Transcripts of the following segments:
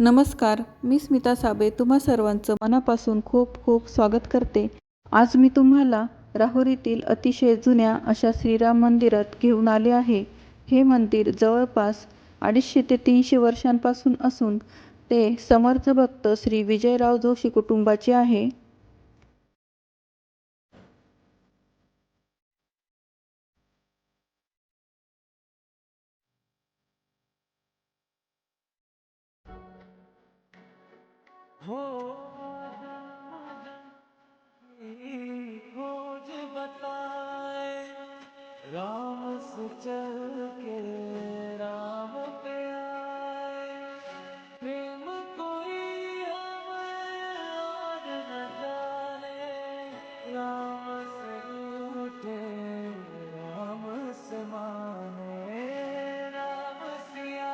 नमस्कार मी स्मिता साबे तुम्हा सर्वांचं मनापासून खूप खूप स्वागत करते. आज मी तुम्हाला राहुरीतील अतिशय जुन्या अशा श्रीराम मंदिरात घेऊन आले आहे. हे मंदिर जवळपास अडीचशे ते तीनशे वर्षांपासून असून ते समर्थ भक्त श्री विजयराव जोशी कुटुंबाचे आहे. हो, हो, बताए राम सुचल चल के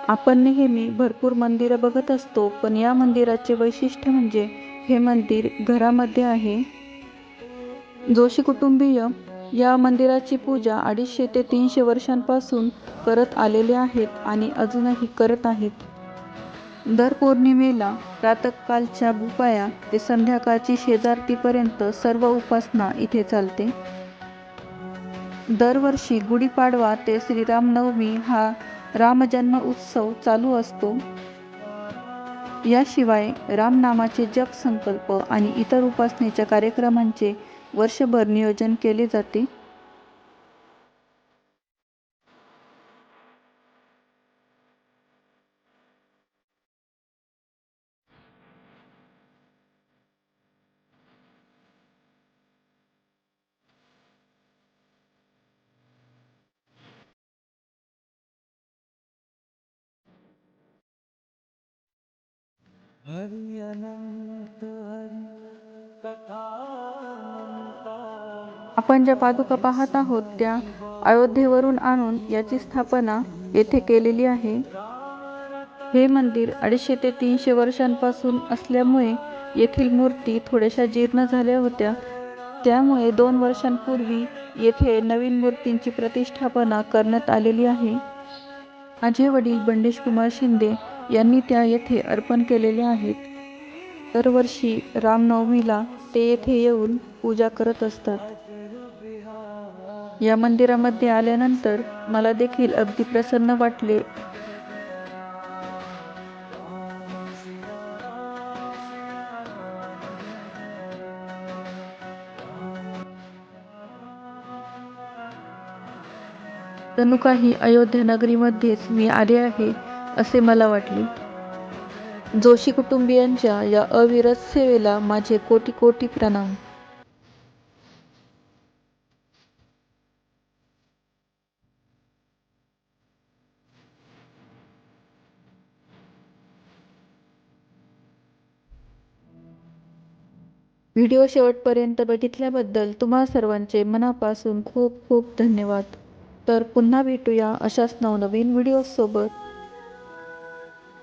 आपण नेहमी भरपूर मंदिरं बघत असतो पण या मंदिराचे वैशिष्ट्य म्हणजे हे मंदिर घरामध्ये आहे. जोशी कुटुंबीय या मंदिराची पूजा अडीचशे ते तीनशे वर्षांपासून करत आलेले आहेत आणि अजूनही करत आहेत. दर पौर्णिमेला प्रातःकालच्या बुपाया ते संध्याकाळची शेजारतीपर्यंत सर्व उपासना इथे चालते. दरवर्षी गुढीपाडवा ते श्रीरामनवमी हा रामजन्म उत्सव चालू असतो. याशिवाय रामनामाचे जप संकल्प आणि इतर उपासनेच्या कार्यक्रमांचे वर्षभर नियोजन केले जाते. हरि अनंत आपण ज्या पादुका पाहत आहोत त्या अयोध्येवरून आणून याची स्थापना येथे केलेली आहे. हे मंदिर अडीचशे ते तीनशे वर्षांपासून असल्यामुळे येथील मूर्ती थोड्याशा जीर्ण झाल्या होत्या. त्यामुळे दोन वर्षांपूर्वी येथे नवीन मूर्तींची प्रतिष्ठापना करण्यात आलेली आहे. माझे वडील बंडेश कुमार शिंदे यांनी त्या येथे अर्पण केलेल्या आहेत. दरवर्षी रामनवमीला ते येथे येऊन पूजा करत असतात. या मंदिरामध्ये आल्यानंतर मला देखील अगदी प्रसन्न वाटले. जणू काही अयोध्या नगरीमध्येच मी आले आहे. असे मला वाटले. जोशी कुटुंबियांच्या या अविरत सेवेला माझे कोटी कोटी प्रणाम. व्हिडिओ शेवटपर्यंत बघितल्याबद्दल तुम्हा सर्वांचे मनापासून खूप खूप धन्यवाद. तर पुन्हा भेटूया अशाच नवनवीन व्हिडिओसोबत.